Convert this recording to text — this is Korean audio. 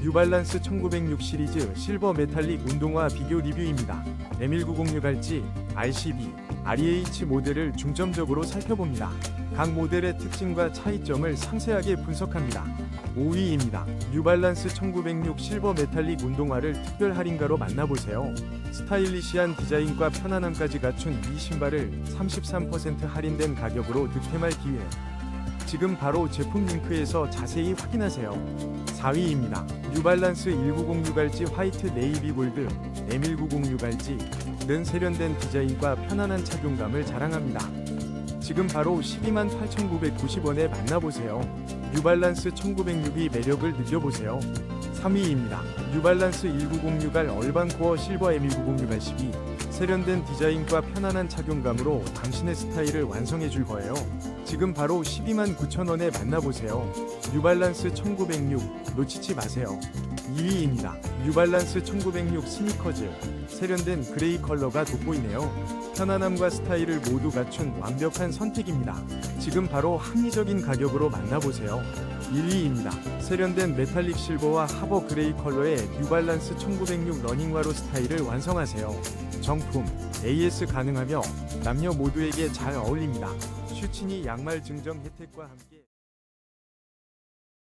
뉴발란스 1906 시리즈 실버 메탈릭 운동화 비교 리뷰입니다. M1906 알지, RCB, REH 모델을 중점적으로 살펴봅니다. 각 모델의 특징과 차이점을 상세하게 분석합니다. 5위입니다. 뉴발란스 1906 실버 메탈릭 운동화를 특별 할인가로 만나보세요. 스타일리시한 디자인과 편안함까지 갖춘 이 신발을 33% 할인된 가격으로 득템할 기회. 지금 바로 제품 링크에서 자세히 확인하세요. 4위입니다. 뉴발란스 1906RG 화이트 네이비 골드 M1906RG는 세련된 디자인과 편안한 착용감을 자랑합니다. 지금 바로 128,990원에 만나보세요. 뉴발란스 1906이 매력을 느껴보세요. 3위입니다. 뉴발란스 1906R 얼반코어 실버 M1906R12 세련된 디자인과 편안한 착용감으로 당신의 스타일을 완성해 줄 거예요. 지금 바로 12만 9천원에 만나보세요. 뉴발란스 1906 놓치지 마세요. 2위입니다. 뉴발란스 1906 스니커즈 세련된 그레이 컬러가 돋보이네요. 편안함과 스타일을 모두 갖춘 완벽한 선택입니다. 지금 바로 합리적인 가격으로 만나보세요. 1위입니다. 세련된 메탈릭 실버와 하버 그레이 컬러의 뉴발란스 1906 러닝화로 스타일을 완성하세요. 정품 AS 가능하며 남녀 모두에게 잘 어울립니다. 슈치니 양말 증정 혜택과 함께